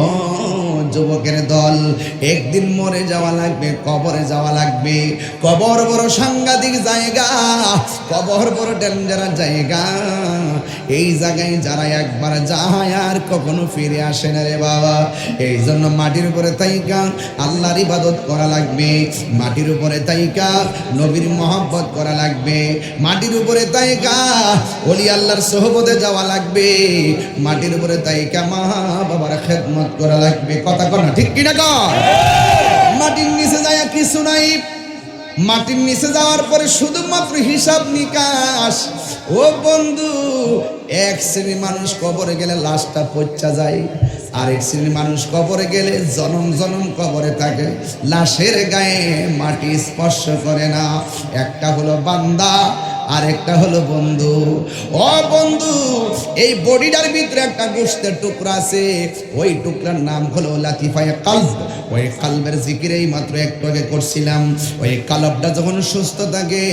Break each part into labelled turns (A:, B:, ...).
A: ও যুবকের দল। একদিন মরে যাওয়া লাগবে, কবরে যাওয়া লাগবে। কবর বড় সাংঘাতিক জায়গা, কবর বড় ডেঞ্জারাস জায়গা। এই জায়গায় যারা একবার যায় আর কখনো ফিরে আসে না রে বাবা। এই জন্য মাটির উপরে তাইকা আল্লাহর ইবাদত করা লাগবে। মাটির উপরে তাইকা নবীর মহব্বত করা লাগবে। মাটির উপরে তাইকা ওলি আল্লাহর সোহবতে যাওয়া লাগবে। মাটির উপরে তাইকা মা বাবার খেদমত করা লাগবে। কথা না ঠিক কিনা কর মাটির নিচে যায় কিছু নাই। মাটির নিচে যাওয়ার পরে শুধুমাত্র হিসাব নিকাশ। ও বন্ধু, এক শ্রেণির মানুষ কবরে গেলে লাশটা পচা যায়। আরেক শ্রেণির মানুষ কবরে গেলে জনম জনম কবরে থাকে। লাশের গায়ে মাটি স্পর্শ করে না। একটা হলো বান্দা আরেকটা হলো বন্ধু। ও বন্ধু, এই বডিটার ভিতরে একটা গোষ্ঠের টুকরা আছে। ওই টুকরার নাম হলো লাতিফায় কালব। ওই কালবের জিকির এই মাত্র একটু আগে করছিলাম। ওই কালবটা যখন সুস্থ থাকে,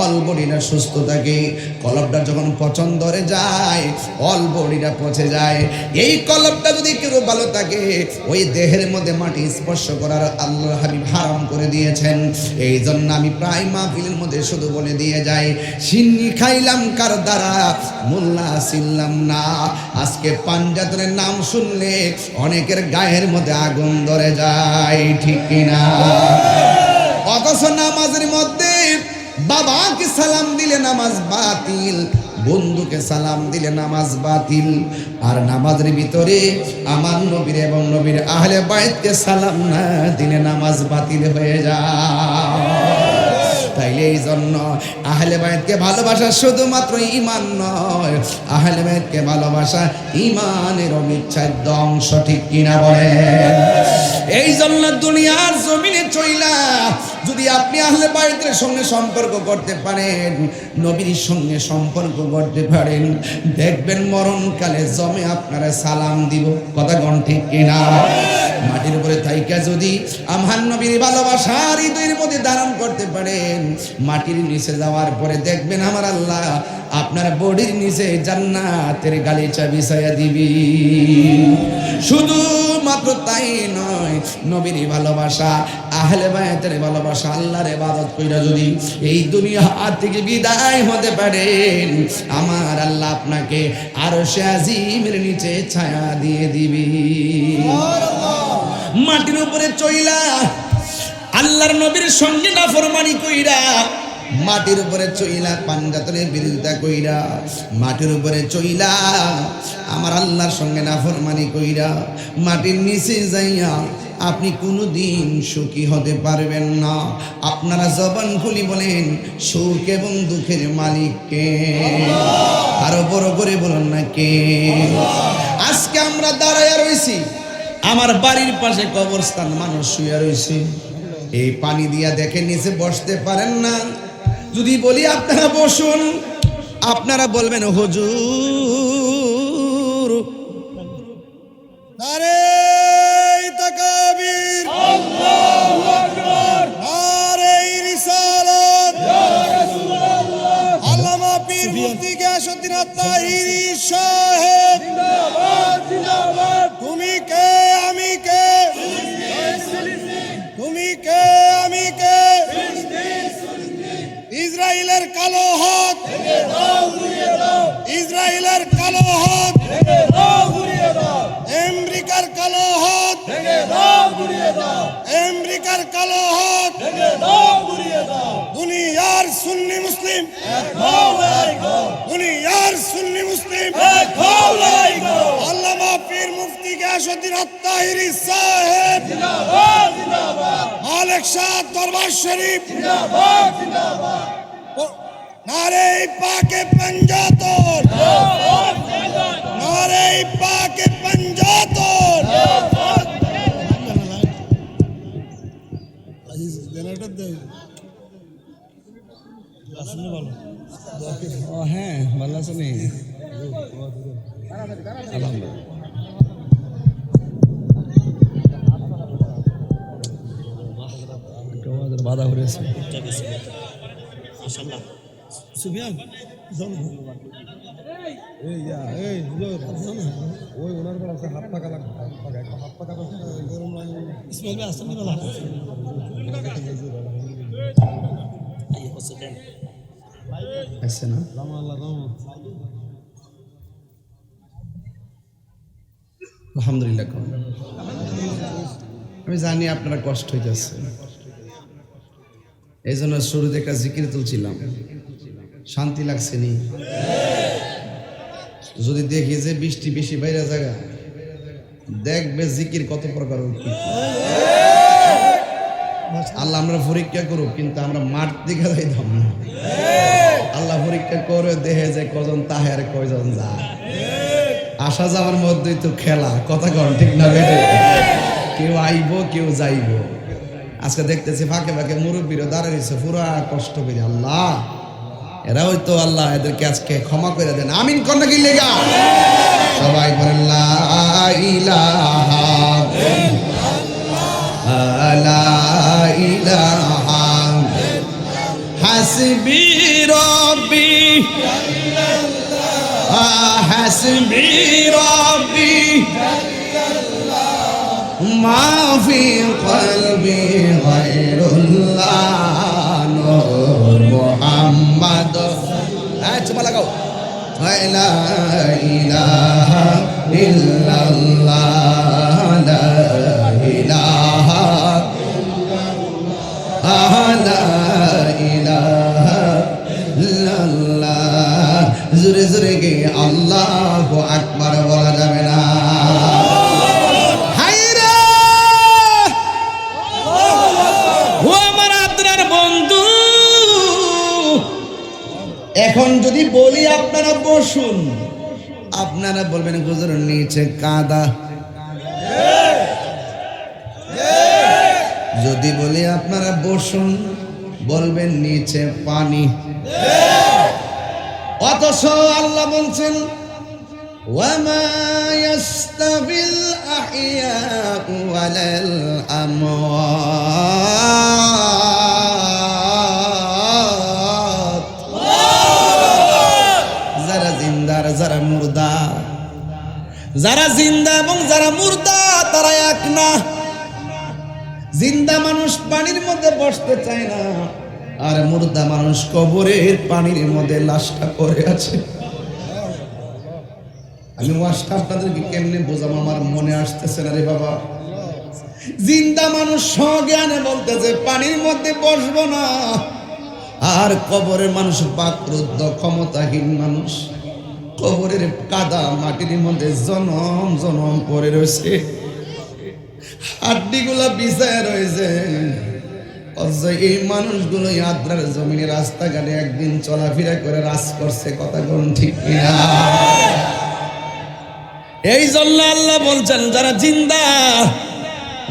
A: অল বডিটা সুস্থ থাকে। কলবটা যখন পচন ধরে যায়, অল বডিটা পচে যায়। এই কলবটা যদি কেউ ভালো থাকে, ওই দেহের মধ্যে মাটি স্পর্শ করার আল্লাহ হাবিব হারাম করে দিয়েছেন। এই জন্য আমি প্রায় মাহফিলের মধ্যে শুধু বলে দিয়ে যাই। সিন্নি খাইলাম কার দ্বারা? মোল্লা ছিলাম না। আজকে পাঞ্জাতনের নাম শুনলে অনেকের গায়ের মধ্যে আগুন ধরে যায়, ঠিক কিনা? অথচ নামাজের মধ্যে বাবাকে সালাম দিলে নামাজ বাতিল, বন্ধুকে সালাম দিলে নামাজ বাতিল। আর নামাজের ভিতরে আমার নবীর এবং নবীর আহলে বাইতকে সালাম না দিলে নামাজ বাতিল হয়ে যায়। এই জন্য আহলে বায়তকে ভালোবাসা শুধুমাত্র ইমান নয়। আহলে বায়তকে ভালোবাসা ইমানের অবিচ্ছেদ্য অংশ ঠিক কিনা বলেন? এই জন্য দুনিয়ার জমিনে চইলা যদি আপনি আহলে বাইতের সঙ্গে সম্পর্ক করতে পারেন, নবীর সঙ্গে সম্পর্ক করতে পারেন, দেখবেন মরণকালে জমে আপনারা সালাম দিব। কথা গণ ঠিক কিনা? মাটির উপরে তাইকা যদি আমার নবীর ভালোবাসা হৃদয়ের মধ্যে ধারণ করতে পারেন, মাটির নিচে যাওয়ার পরে দেখবেন আমার আল্লাহ আপনার বডির নিচে জান্নাতের গালিচা বিছাইয়া দিবি। শুধু মাত্র তাই নয় নবীর ভালোবাসা, আহলে বায়াতের ভালোবাসা, আল্লাহর ইবাদত কইরা যদি এই দুনিয়া থেকে বিদায় হতে পারেন আমার আল্লাহ আপনাকে আরও সে আজিমের নিচে ছায়া দিয়ে দিবি। মাটির উপরে চইলা আল্লাহর নবীর সঙ্গে নাফরমানি কইরা, মাটির উপরে চইলা পাঞ্জাতনের বিরোধিতা কইরা, মাটির উপরে চইলা আমার আল্লাহর সঙ্গে না ফরমানি কইরা, মাটির নিচে যাইয়া আপনি কোনো দিন সুখী হতে পারবেন না। আপনারা জবান খুলি বলেন, সুখ এবং দুঃখের মালিককে আরও বড় করে বলুন না কে? আজকে আমরা দাঁড়াইয়া রয়েছি আমার বাড়ির পাশে কবরস্থান, মানুষ শুয়ে রয়েছে এই পানি দিয়া দেখে নিচে বসতে পারেন না। যদি বলি আপনারা বসুন, আপনারা বলবেন, হুজুর
B: নারে আত্মাহিরি সাহেব। তুমি কে আমি কে? তুমি কে আমি কে? ইসরায়েলের কালো মুফতি গিয়াসউদ্দিন আত্তাহিরি সাহেব। মালিক শাহ দরবার শরীফ। নারে পাকে পঞ্জাতর। নারে পাকে পঞ্জাতর।
A: ও হ্যাঁ ভালো আছে নি? সুফিয়ান
B: এই ইয়া, এই হুজুর, ওই ওনার ঘর আছে হাত পাকা লাগবে হাত পাকা একটা হাত পাকা করতে হবে, গরম লাগে।
A: আছে না
B: রাম আল্লাহ, রাম।
A: আলহামদুলিল্লাহ আমি জানি আপনারা কষ্ট হইতেছে। এই জন্য শুরুতে একটা জিকির তুলছিলাম। শান্তি লাগছে নি? যদি দেখি যে বৃষ্টি বেশি বাইরে জায়গা, দেখবে জিকির কত প্রকার আল্লাহ আমরা পরীক্ষা করুক, কিন্তু আমরা মাঠ দিকে যাইতাম না। আল্লাহ পরীক্ষা করে দেহে যে কজন তাহে আর কয়জন যায় আসা যাওয়ার মধ্যেই তো খেলা, কথা কন ঠিক না কেউ আইব, কেউ যাইব। আজকে দেখতেছি ফাঁকে ফাঁকে মুরব্বীরও দাঁড়িয়েছে পুরা কষ্ট করে। আল্লাহ এরা হয়তো আল্লাহ এদেরকে আজকে ক্ষমা করে দেন। আমিন কন্যা কি লেগা? সবাই করেন হাসবি রবি হাসবি রবি ما في قلبي غير الله نور محمد هات ما لقوا لا إله إلا নিচে কাদা। যদি বলি আপনারা বসুন বলবেন নিচে পানি। অথচ আল্লাহ বলছেন ওয়ামা আমওয়াত। যারা জিন্দা এবং যারা মুর্দা তারা এক না। জিন্দা মানুষ পানির মধ্যে বসতে চায় না, আর মুর্দা মানুষ কবরের পানির মধ্যে লাশটা পড়ে আছে। আমি ওয়াশটা আপনাদেরকে কেমনে বোঝাবো? আমার মনে আসতেছে না রে বাবা। জিন্দা মানুষ সজ্ঞানে বলতেছে, পানির মধ্যে বসবো না। আর কবরের মানুষ বাকরুদ্ধ, ক্ষমতাহীন মানুষ। কবরের কাদা মাটির মধ্যে জনম জনম পড়ে রয়েছে। হাড্ডিগুলা বিছায় রয়েছে। এই মানুষগুলো আদ্রার জমিনে রাস্তাঘাটে একদিন চলাফেরা করে রাজ করছে, কথা কোন ঠিক এই জন্য আল্লাহ বলছেন, যারা জিন্দা,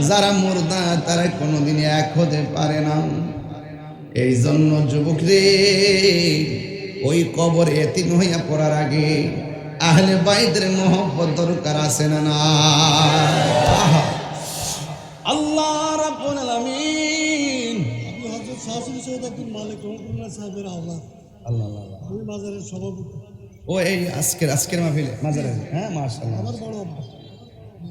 A: যারা মুর্দা, তারা কোনোদিন এক হতে পারে না। এই জন্য যুবক রে ওই কবর এতিম হইয়া পড়ার আগে আহলে বাইদের মোহব্বত দরকার আছে না না আল্লাহ রাব্বুল আলামিন।
B: আপনি হযরত শাহসুল সৈয়দ আব্দুল মালিক রহমতুল্লাহ সাহেবের
A: আল্লাহ আল্লাহ আল্লাহ।
B: আমি সভাপতি।
A: ও এই আজকের আজকের মাহফিলে মাজারে? হ্যাঁ মাশাআল্লাহ।
B: আমার বড় আব্বা।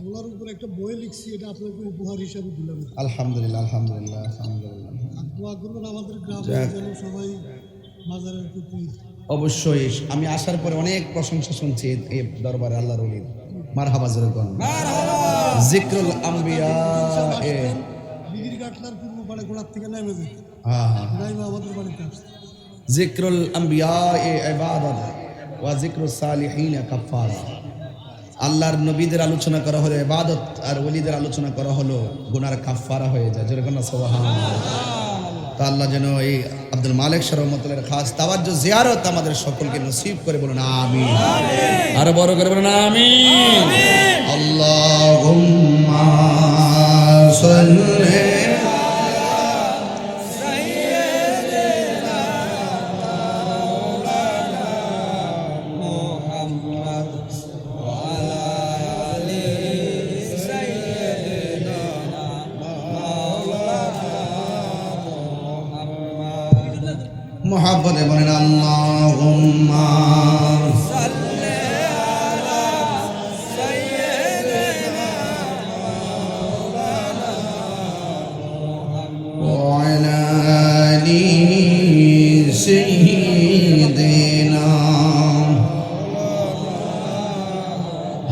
B: ওনার উপর একটা বই লিখছি এটা আপনাকে উপহার হিসাবে দিলাম।
A: আলহামদুলিল্লাহ আলহামদুলিল্লাহ আলহামদুলিল্লাহ।
B: দোয়া করবেন আমাদের যেন সবাই
A: অবশ্যই আমি আসার পরে অনেক প্রশংসা শুনছি এই দরবারে আল্লাহর ওলির মারহাবা যেরকম জিক্রুল আম্বিয়া এ।
B: বিগির পূর্ব পাড়ে গোড়ার থেকে নেমে যায়
A: হ্যাঁ।
B: নাইমা আমাদের বাড়িতে আসছে।
A: জিক্রুল আম্বিয়া এ ইবাদত। ওয়া জিক্রুস সালিহিন কাফারা আল্লাহর নবীদের আলোচনা করা হলো ইবাদত আর ওলিদের আলোচনা করা হলো গুনার কাফারা হয়ে যায়। যেরকম না সুবহানাল্লাহ। তা আল্লাহ যেন এই আব্দুল মালিক শরমতুল্লাহ খাস তাওয়াজ্জু জিয়ারত আমাদের সকলকে নসিব করে বলুন আমিন। আরও বড় করে বলুন আমিন। আল্লাহুম্মা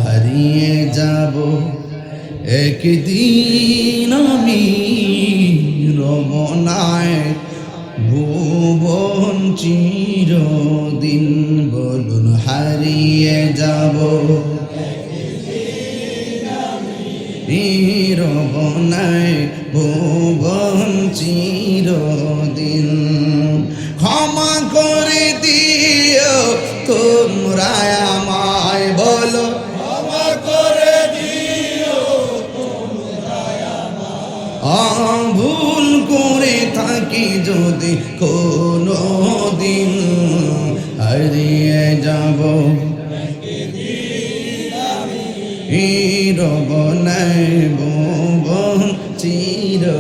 A: হারিয়ে যাব একদিন আমি রমনায় ভুবন চিরদিন বলুন হারিয়ে যাব রমনায় ভুবন চিরদিন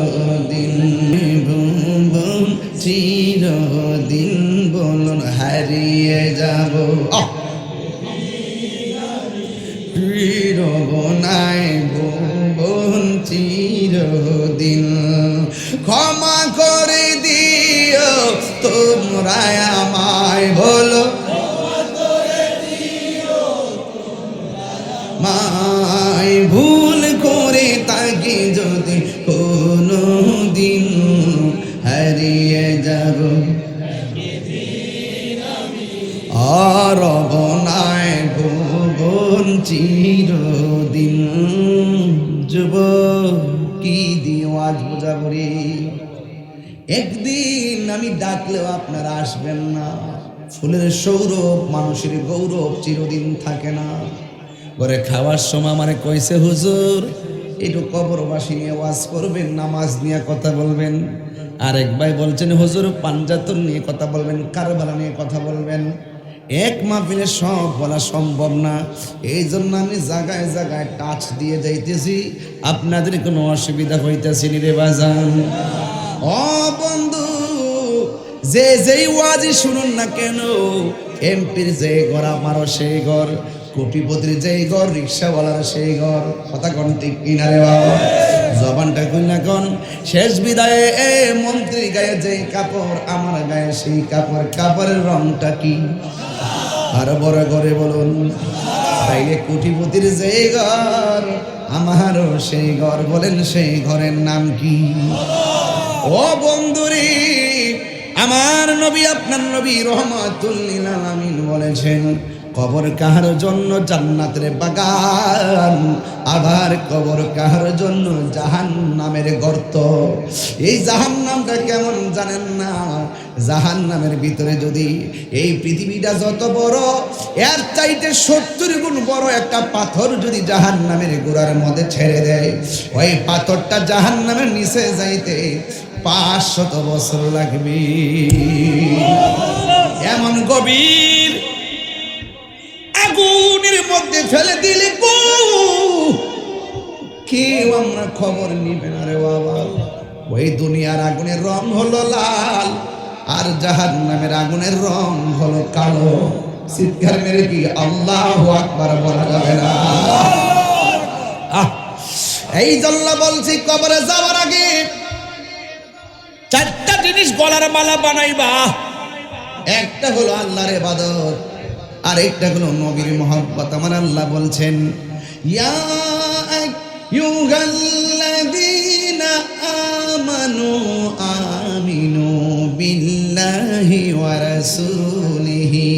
A: চিরদিন ভুবন চিরদিন বলুন হারিয়ে যাব। রবনায় ভুবন চিরদিন ক্ষমা করে দিও তোমরা আমায় একদিন আমি ডাকলেও আপনারা আসবেন না। ফুলের সৌরভ, মানুষের গৌরব চিরদিন থাকে না। ঘরে খাওয়ার সময় আমারে কইছে, হুজুর, একটু কবরবাসী নিয়ে ওয়াজ করবেন, নামাজ নিয়ে কথা বলবেন। আরেক ভাই বলছেন, হুজুর পাঞ্জাতন নিয়ে কথা বলবেন, কারবালা নিয়ে কথা বলবেন। এক মাহফিলে সব বলা সম্ভব না। এই জন্য আমি জায়গায় জায়গায় টাচ দিয়ে যাইতেছি। আপনাদের কোনো অসুবিধা হইতেছি নি রে বাজান ও বন্ধু, যে যেই ওয়াজি শুনুন না কেন, এমপির যে ঘর, আমারও সেই ঘর, কোটিপতির যেই ঘর, রিক্সাওয়ালার সেই ঘর। কথা কোন ঠিক কিনারে বাবা? জবানটা কই না কোন। শেষ বিদায়ে এ মন্ত্রী গায়ে যেই কাপড়, আমার গায়ে সেই কাপড়। কাপড়ের রংটা কি? আর বড় করে বলুন, তাইলে কোটিপতির যেই ঘর, আমারও সেই ঘর। বলেন সেই ঘরের নাম কি? ও বন্ধুরি, আমার নবী, আপনার নবী রহমাতুল্লিল আলামিন বলেছেন, কবর কাহার জন্য জান্নাতের বাগান, আবার কবর কাহার জন্য জাহান নামের গর্ত। এই জাহান নামটা কেমন জানেন না? জাহান নামের ভিতরে যদি এই পৃথিবীটা যত বড়, এর চাইতে সত্তর গুণ বড় একটা পাথর যদি জাহান নামের গোড়ার মধ্যে ছেড়ে দেয়, ওই পাথরটা জাহান নামের নিচে যাইতে পাঁচশত বছর লাগবে। এমন গভীর আগুনের মধ্যে ফেলে দিলে কেউ আমরা খবর নিবে না রে বাবা। ওই দুনিয়ার আগুনের রং হলো লাল, আর জাহান নামের আগুনের রং হলো কালো। চিৎকার মেরে কি আল্লাহ আকবার বলা যাবে না? এই জন্য বলছি কবরে যাওয়ার আগে জিনিস গলার মালা বানাইবা। একটা হলো আল্লাহর ইবাদত, আর একটা হলো নবীর মহব্বত। আমার আল্লাহ বলছেন, ইয়া আইয়ুহাল্লাযীনা আমানু আমিনু বিল্লাহি ওয়া রাসূলিহি।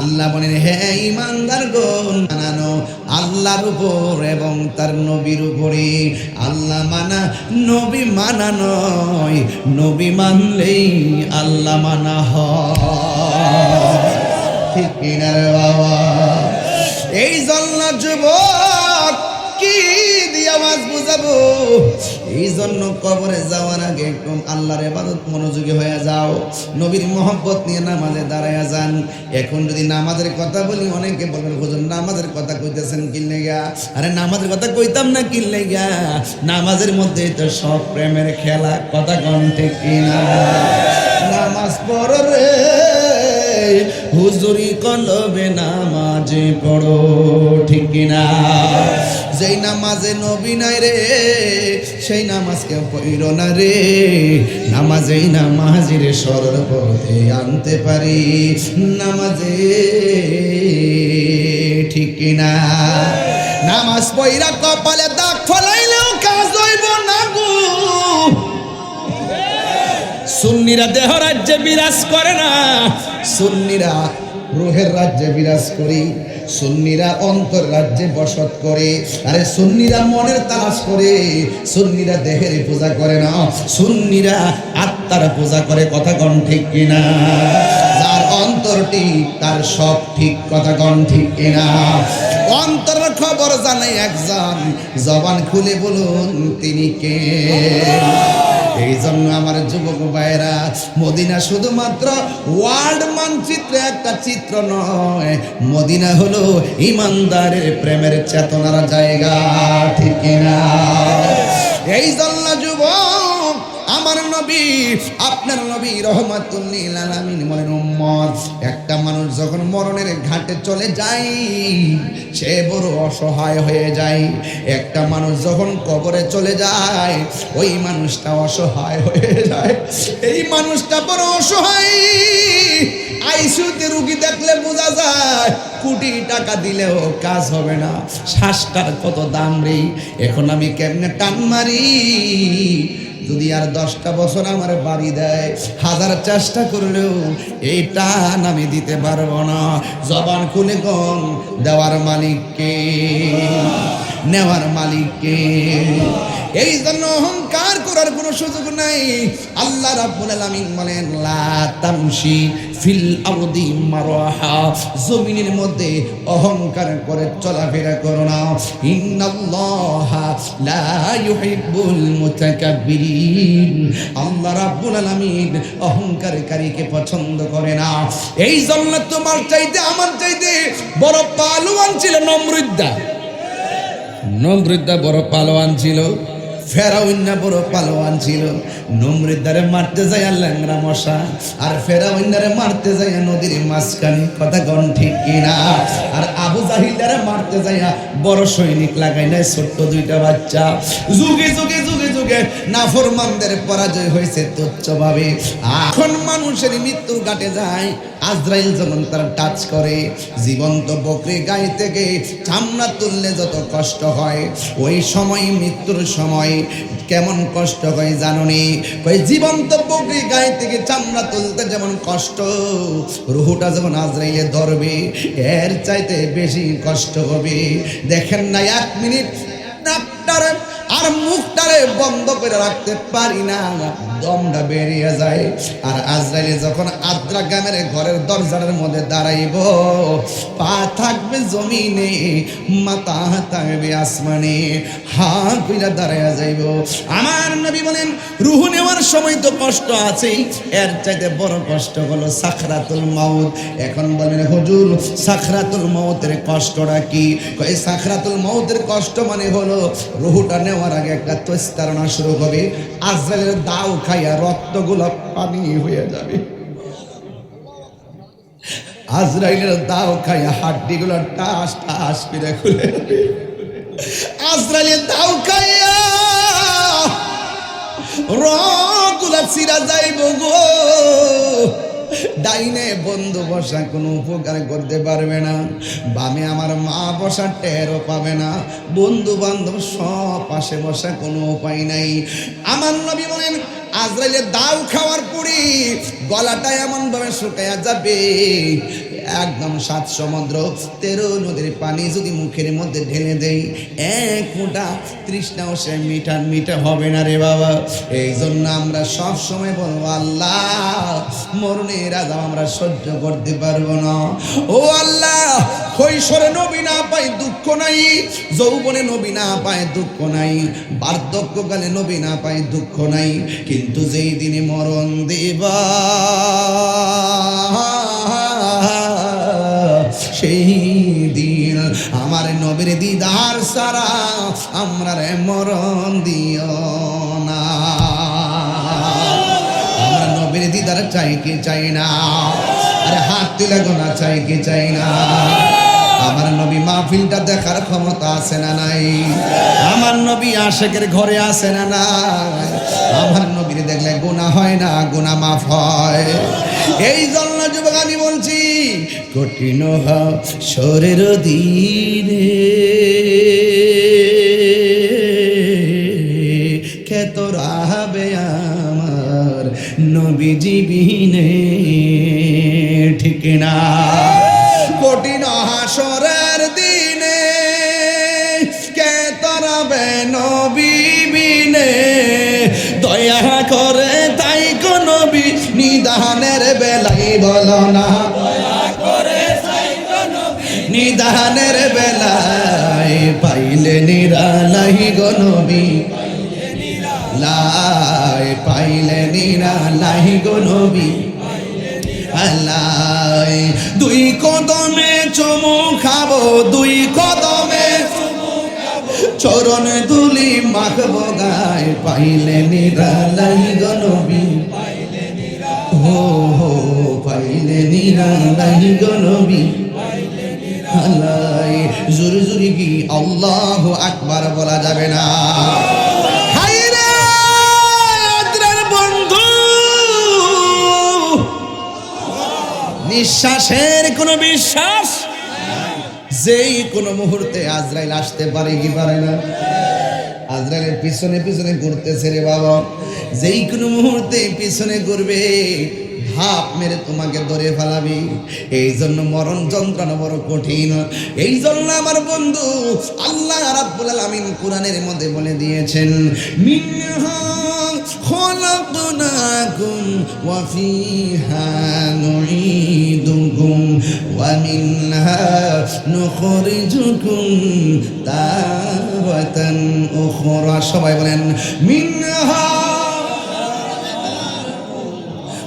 A: আল্লাহ বলেন, হে ইমানদার গণ মানানো আল্লাহর উপর এবং তার নবীর উপরে। আল্লাহ মানা, নবী মানা নয়, নবী মানলেই আল্লাহ মানা হয়। ঠিক বাবা? এই জল্লা যুবক, কি দিয়ে আওয়াজ বুঝাবো? এই জন্য কবরে যাওয়ার আগে একটু আল্লাহর এবাদত মনোযোগী হয়ে যাও। নবীর মহব্বত নিয়ে নামাজে দাঁড়ায় যান। এখন যদি নামাজের কথা বলি, অনেকে বলবেন, হুজুর, নামাজের কথা কইতেছেন কিনলে গা আরে, নামাজের কথা কইতাম না কিনলে গা নামাজের মধ্যে তো সব প্রেমের খেলা, কথা কন ঠিক কিনা? নামাজ পড় রে, হুজুরি কলবে নামাজে পড়ো ঠিক কিনা? যেই নামাজে নবী নাই রে, সেই নামাজকে পইর না রে। নামাজেই নামাজির সরল পথে আনতে পারি। নামাজে ঠিক কিনা? নামাজ পইরা কপালে দাগ ফলাইলেও কাজ হইব না গো। সুন্নিরা দেহ রাজ্যে বিরাজ করে না। সুন্নিরা রোহের রাজ্যে বিরাজ করি। সুন্নিরা অন্তর রাজ্যে বসত করে, আরে সুন্নিরা মনের তালাশ করে, সুন্নিরা দেহের পূজা করে না, সুন্নিরা আত্মার পূজা করে, কথা কন ঠিক কিনা? যার অন্তর ঠিক, তার সব ঠিক, কথা কন ঠিক কিনা? অন্তরের খবর জানে একজন, জবান খুলে বলুন তিনি কে? এই জন্য আমার যুবক ভাইরা মদিনা শুধুমাত্র ওয়ার্ল্ড মানচিত্রে একটা চিত্র নয়। মদিনা হলো ইমানদারের প্রেমের চেতনার জায়গা, ঠিক না এই জন্য নবী, আপনার নবী রহমাতুল্লিল আলামিন বলেন, উম্মত, একটা মানুষ যখন মরণের ঘাটে চলে যায়, সে বড় অসহায় হয়ে যায়। একটা মানুষ যখন কবরে চলে যায়, ওই মানুষটা অসহায় হয়ে যায়। এই মানুষটা বড় অসহায়। আইসিউতে রুগী দেখলে বোঝা যায়, কোটি টাকা দিলেও কাজ হবে না। শ্বাসটার কত দাম রে? এখন আমি কেমনে টান মারি? যদি আর দশটা বছর আমার বাড়ি দেয়, হাজার চেষ্টা করলেও এটা টান আমি দিতে পারব না। জবান খুলে কম দেওয়ার মালিককে, নেওয়ার মালিককে। এই জন্য অহংকার করার কোনো সুযোগ নাই। আল্লাহ রাব্বুল আলামিন বলেন, লা তামশি ফিল আরদি জমিনের মধ্যে অহংকার করে চলাফেরা করো না। ইন্নাল্লাহা লা ইউহিব্বুল মুতাকাব্বিরিন। আল্লাহ রাব্বুল আলামিন অহংকারকারীকে পছন্দ করে না। এই জন্য তোমার চাইতে আমার চাইতে বড় পালোয়ান ছিল নমরুদ্দা। নমরুদ্দা বড় পালোয়ান ছিল। ফেরাউন্না বড় পালোয়ান ছিল। নমরুদ্দারে মারতে যায় ল্যাংরা মশা, আর ফেরাউন্নারে মারতে যায় নদীর মাঝখানে, কথা গণ ঠিক কিনা? আর আবু জাহিদারে মারতে যায় বড় সৈনিক লাগাই নাই ছোট্ট দুইটা বাচ্চা। যুগে যুগে যুগে যুগে নাফরমানদের পরাজয় হয়েছে তুচ্ছভাবে। এখন মানুষের মৃত্যুর ঘাটে যায় আজরাইল যখন তার টাচ করে, জীবন্ত বকরি গায়ে থেকে চামড়া তুললে যত কষ্ট হয়, ওই সময়, মৃত্যুর সময় কেমন কষ্ট হয় জাননি ওই জীবন্ত বকরি গায়ে থেকে চামড়া তুলতে যেমন কষ্ট, রুহুটা যখন আজরাইলে ধরবে, এর চাইতে বেশি কষ্ট হবে। দেখেন না, এক মিনিট নাকটারে আর মুখটারে বন্ধ করে রাখতে পারি না। দমটা বেরিয়ে যায়। আর আজরাইলে যখন আদ্রা গ্রামের ঘরের দরজার মধ্যে দাঁড়াইব, পা থাকবে জমিনে, মাথা থাকবে আসমানে হা কইরা দাঁড়াইয়া যাইব। আমার নবী বলেন, রুহু নেওয়ার সময় তো কষ্ট আছেই। এর চাইতে বড় কষ্ট হলো সাখরাতুল মাউত। এখন বলেন, হুজুর, সাখরাতুল মাউতের কষ্টটা কি? কই সাখরাতুল মাউতের কষ্ট মানে হলো, রুহুটা নেওয়ার আগে একটা তস্তারণা শুরু হবে। আজরাইলের দাও খাইয়া রক্তগুলো পানি হয়ে যাবে। আজরাইলের দাও খাইয়া হাড্ডিগুলো টাস টাস করে খুলে। আজরাইলের দাও খাইয়া রগুলা চিরা যাইব গো। ডাইনে বন্ধু বসা কোনো উপকার করতে পারবে না। বামে আমার মা বসা টেরও পাবে না। বন্ধু বান্ধব সব পাশে বসা কোনো উপায় নাই। আমার নবী বলেন আজরাইলে দাও খাওয়ার পরে গলাটা এমন ভাবে শুকাইয়া যাবে। একদম সাত সমুদ্র, তেরো নদীর পানি যদি মুখের মধ্যে ঢেলে দেই, এক ফোঁটা তৃষ্ণাও সে মিঠা মিঠা হবে না রে বাবা। এই জন্য আমরা সব সময় বলব, আল্লাহ, মরণের আজাব আমরা সহ্য করতে পারব না। ও আল্লাহ, কৈশোরে নবী না পাই দুঃখ নাই, যৌবনে নবী না পায় দুঃখ নাই, বার্ধক্যকালে নবী না পায় দুঃখ নাই, কিন্তু যেই দিনে মরণ দেবা সেই দিন আমার নবীর দিদার সারা আমরা মরণ দিও না। আমরা নবীর দিদার চাই কি চাই না? আরে হাত তুলে গোনা চাই কি চাই না? আমার নবী মাহফিলটা দেখার ক্ষমতা আছে না নাই? আমার নবী আশেকের ঘরে আছে না নাই? আমার নবীর দেখলে গুনাহ হয় না, গুনাহ মাফ হয়। এই জন্য যুবক আমি বলছি, কঠিন শরীর দিনে। খেত রাবে আমার নবী বেলাই না নিদানের বেলায় পাইলে নিরালাই গো নবী। লাই পাইলে নিরালাই গো নবী। আল্লাহ, দুই কদমে চমু খাব, দুই কদমে চরণ দুলি মাখবো গায়। পাইলে নিরালাই গো নবী। হো হো পাইলে নিরালাই গো নবী। আল্লাহ জোরে জোরে কি আল্লাহ আকবার বলা যাবে না। নিঃশ্বাসের কোনো বিশ্বাস? যেই কোনো মুহূর্তে আজরাইল আসতে পারে কি পারে না। আজরাইলের পিছনে পিছনে ঘুরতেছে রে বাবা। যেই কোনো মুহূর্তে পিছনে ঘুরবে। হাফ মেরে তোমাকে ধরে ফেলাবি। এই জন্য মরণ যন্ত্রণা বড় কঠিন। এই জন্য আমার বন্ধু আল্লাহ রাব্বুল আলামিন কোরআনের মধ্যে বলে দিয়েছেন সবাই বলেন, মিনহা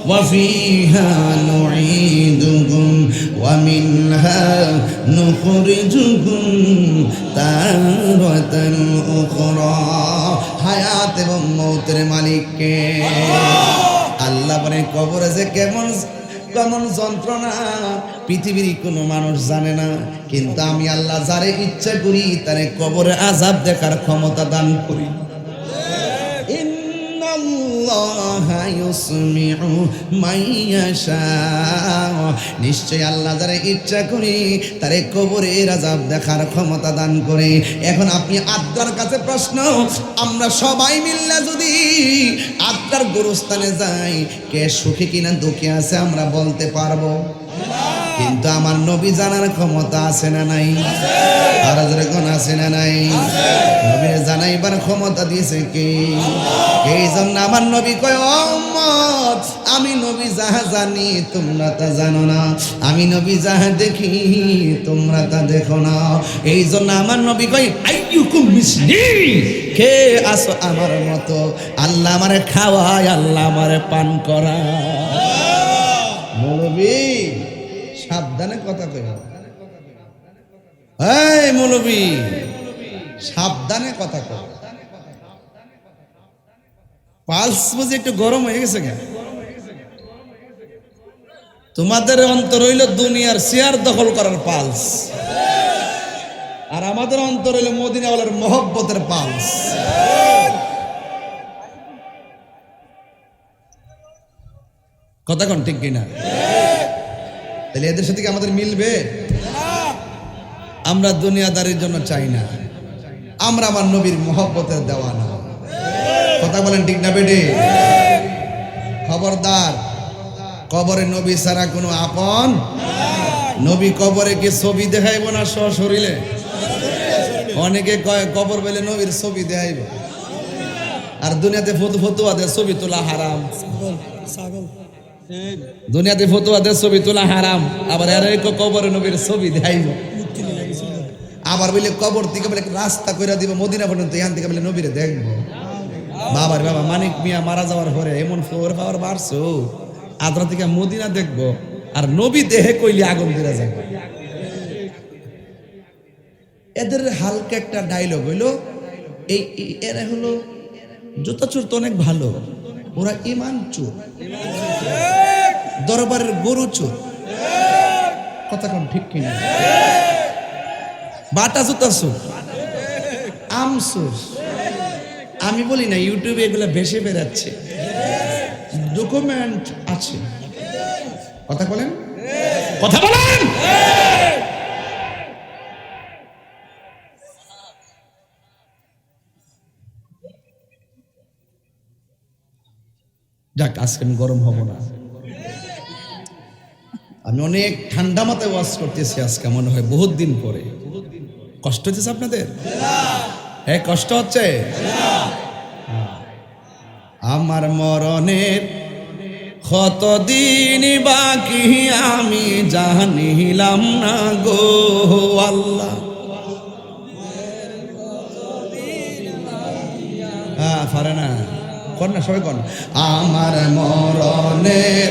A: وفيها نعيدكم ومنها نخرجكم تارة أخرى হায়াত এবং মৌতের মালিককে আল্লাহ মানে কবরে যে কেমন কেমন যন্ত্রণা পৃথিবীর কোনো মানুষ জানে না কিন্তু আমি আল্লাহ যারে ইচ্ছা করি তারে কবরে আজাব দেখার ক্ষমতা দান করি ইন্নাল্লাহা ইউসমিউ মাইয়াশা নিশ্চয় আল্লাহ যারা ইচ্ছা করি, তারে কবরে রাজাব দেখার ক্ষমতা দান করে। এখন আপনি আত্মার কাছে প্রশ্ন, আমরা সবাই মিল্লা যদি আত্মার গুরুস্থানে যাই, কে সুখী কিনা দুঃখী আছে আমরা বলতে পারব। কিন্তু আমার নবী জানার ক্ষমতা আছে না নাই? আর যেরকম আছে না নাই? নবীর জানাইবার ক্ষমতা দিয়েছে কে? এই জন্য আমার নবী কয় আমি নবী যাহা জানি তোমরা তা জানো না। আমি নবী যাহা দেখি তোমরা তা দেখো না। এই জন্য আমার নবী কয়, আইয়ুকুম মিসলি, কে আসো আমার মতো? আল্লাহ আমারে খাওয়ায়, আল্লাহ আমারে পান করা মৌলবী সাবধানে কথা কই এই মৌলবী, সাবধানে কথা কই। পালস বুঝি একটু গরম হয়ে গেছে কেন? তোমাদের অন্তর হইল দুনিয়ার চেয়ার দখল করার পালস। আর আমাদের অন্তর হইল মদিনাওয়ালার মহব্বতের পালস। কথা কোন ঠিক কিনা? তাহলে এদের সাথে কি আমাদের মিলবে? আমরা দুনিয়াদারির জন্য চাই না। আমরা আমার নবীর মহব্বতের দেওয়া না। কথা বলেন ঠিক না বেডে খবরদার, কবরে নবী ছাড়া কোনো আপন? নবী কবরে কি ছবি দেখাইব না সশরীরে? অনেকে কয়, কবর বেলে নবীর ছবি দেখাইব। আর দুনিয়াতে ফতু ফতুয়া দে ছবি তোলা হারাম। দুনিয়াতে ফতুয়া দে ছবি তোলা হারাম। আবার এর কবরে নবীর ছবি দেখাইব। আবার বলে কবর থেকে বলে রাস্তা করে দিব, মদিনা পর্যন্ত এখান থেকে বলে নবীরে দেখব। বাবার বাবা, মানিক মিয়া মারা যাওয়ার পরে এমন পাওয়ার বাড়ছো? আদ্রা থেকে মদিনা দেখব। আর নবী দেহে কইলে আগুন দিয়ে যাবে। এদের হালকা একটা ডায়লগ হইল, এই- এরা হলো, জুতা চোর তো অনেক ভালো, ওরা ইমান চোর। দরবারের গরু চোর। কথা কোন ঠিক কিনা? বাটা জুতা চোর আম আমসুস আমি বলি না ইউটিউবে এগুলো ভেসে বেড়াচ্ছে। ডকুমেন্ট আছে। কথা বলেন? কথা বলেন! যাক আজকে আমি গরম হব না। আমি অনেক ঠান্ডা মাথায় ওয়াজ করতেছি আজকে মনে হয় বহুত দিন পরে। কষ্ট হচ্ছে আপনাদের? হ্যাঁ কষ্ট হচ্ছে? আমার মরণের কতদিন বাকি আমি জানিলাম না গো আল্লাহ। হ্যাঁ পারে না কর না, সবাই কর। আমার মরণের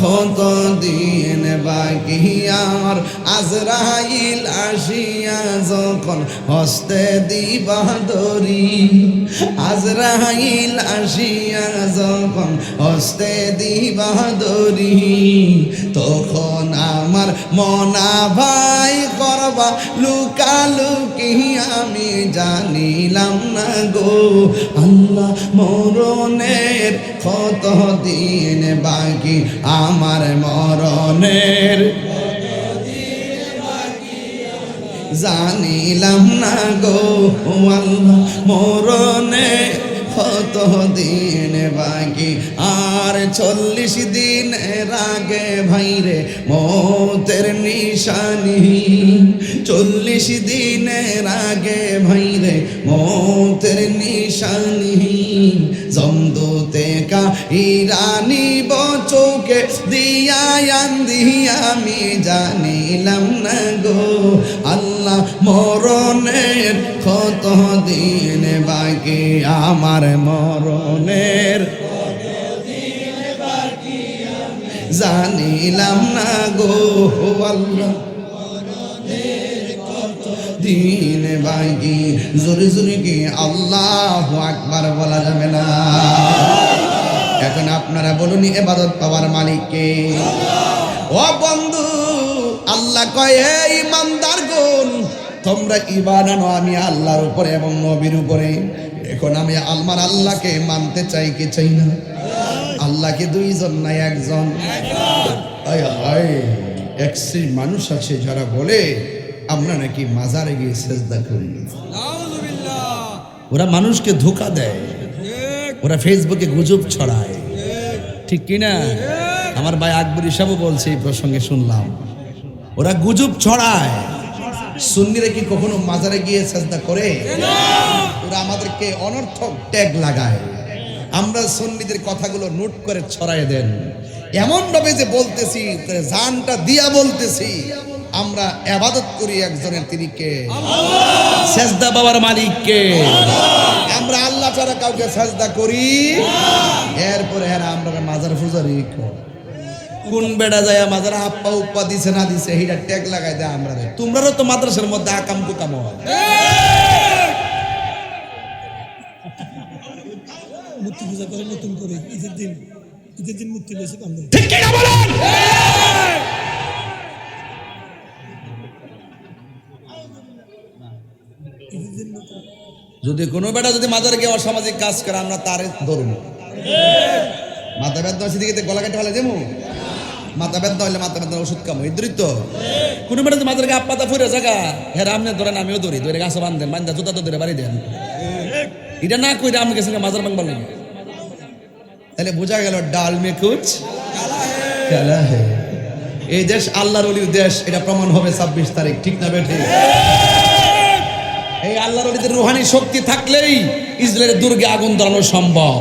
A: কতদিন বাকি আমার আজরাইল আসিয়া যখন হস্তে দিবা দরি আজরাইল আসিয়া যখন হস্তে দিবা দরি তখন আমার মনা ভাই করবা লুকালুকি আমি জানিলাম না গো। আল্লাহ মরণের কত দিন বাকি আমার মরণের। জানিলাম না গো আল্লাহ মরণে কত দিন বাকি? আর চল্লিশ দিনের আগে ভাইরে মতের নিশানি। চল্লিশ দিনের আগে ভাইরে মতের নিশানি। জমদুতে কা ইরানি বচোকে দিয়া আন্দি আমি জানিলাম না গো। আল্লাহ মরণের কত দিন বাকি? আমার মরণের জানিলাম না গো দিন বাকি জোরে জোরে কি আল্লাহ আকবার বলা যাবে না। এখন আপনারা বলুন, এবাদত পাওয়ার মালিককে ও বন্ধু, আল্লাহ কয় ইমানদার গুণ, তোমরা ইমান আনো, আমি আল্লাহর উপরে এবং নবীর উপরে। এখন আমি আলমার আল্লাহকে মানতে চাই, কি চাই না? আল্লাহকে দুইজন নাই একজন? এক শ্রেণির মানুষ আছে যারা বলে, আমরা নাকি মাজারে গিয়ে সেজদা করি। ওরা মানুষকে ধোকা দেয়। ওরা ফেসবুকে গুজব ছড়ায়। ঠিক কি না? আমার ভাই আকবর হিসাবও বলছে এই প্রসঙ্গে শুনলাম। ওরা গুজব ছড়ায়। সুন্নিরা কি কখনো মাজারে গিয়ে চেষ্টা করে? ওরা আমাদেরকে অনর্থক ট্যাগ লাগায়। আমরা সুন্নিদের কথাগুলো নোট করে ছড়াই দেন। এমন ভাবে যে বলতেছি, জানটা দিয়া বলতেছি, আমরা আবাদত করি একজনের তিনি কে? সেজদা বাবার মালিক কে আমরা আল্লাহ ছাড়া কাউকে সাজদা করি। এরপরে এরা আমরা মাজার ফুজারি করি। কোন বেড়া যায় মাজার আপ্পা উপ্পা দিছে না দিছে হিটা ট্যাগ লাগাই দেয় আমরা তোমরাও তো মাদ্রাসার মধ্যে আকাম কুকাম হয়।
B: মূর্তি পূজা করে নতুন করে ঈদের দিন। ঈদের দিন মূর্তি বেশি কাম
A: ঠিক কিনা বলেন? যদি কোনো বেটা যদি মাজারে গিয়ে অসামাজিক কাজ করে আমরা তারে ধরুন মাথা ব্যথা আছে দিকে গলা কেটে হলে যেমন মাথা ব্যথা হলে মাথা ব্যথা ওষুধ কাম ইদ্রিত তো কোনো যদি মাজারে গিয়ে আপ্পাতা ফুরে জায়গা হ্যাঁ আপনি ধরেন, আমিও ধরি। ধরে গাছ বান্ধেন বান্ধা জুতা তো ধরে বাড়ি দেন। এটা না কইরা আমি গেছেন মাজার ভাঙবার লাগে। তাহলে বোঝা গেল ডাল মে কুচ কালা হে। এই দেশ আল্লাহর অলির দেশ, এটা প্রমাণ হবে ছাব্বিশ তারিখ, ঠিক না বেঠে? এই আল্লাহর অলিদের রুহানি শক্তি থাকলেই ইসরায়েলের দুর্গে আগুন ধরানো সম্ভব।